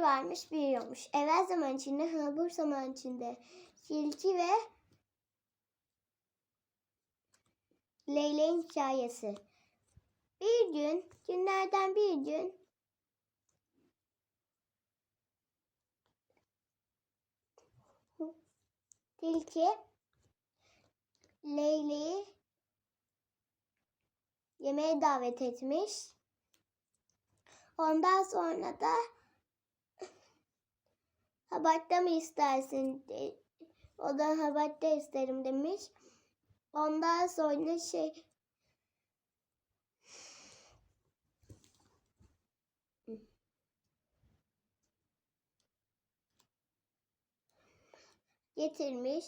Varmış bir yokmuş. Evvel zaman içinde, habur zaman içinde. Tilki ve Leyleğin hikayesi. Bir gün, günlerden bir gün Tilki Leyleği yemeğe davet etmiş. Ondan sonra da habartta mı istersin? O da habartta isterim demiş. Ondan sonra şey getirmiş.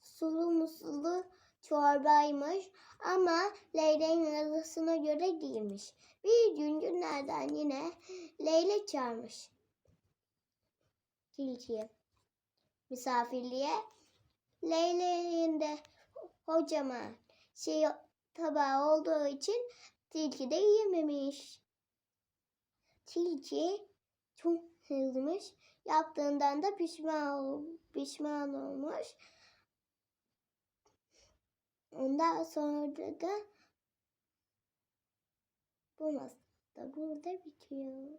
Sulu musulu çorbaymış ama leyleğin arasına göre değilmiş. Bir gün günlerden yine leylek çağırmış. Tilkiye misafirliğe. Leyleğin de kocaman şey tabağı olduğu için tilki de yiyememiş. Tilki çok kızmış. Yaptığından da pişman, pişman olmuş. Ondan sonra da bu masal da burada bitiyor.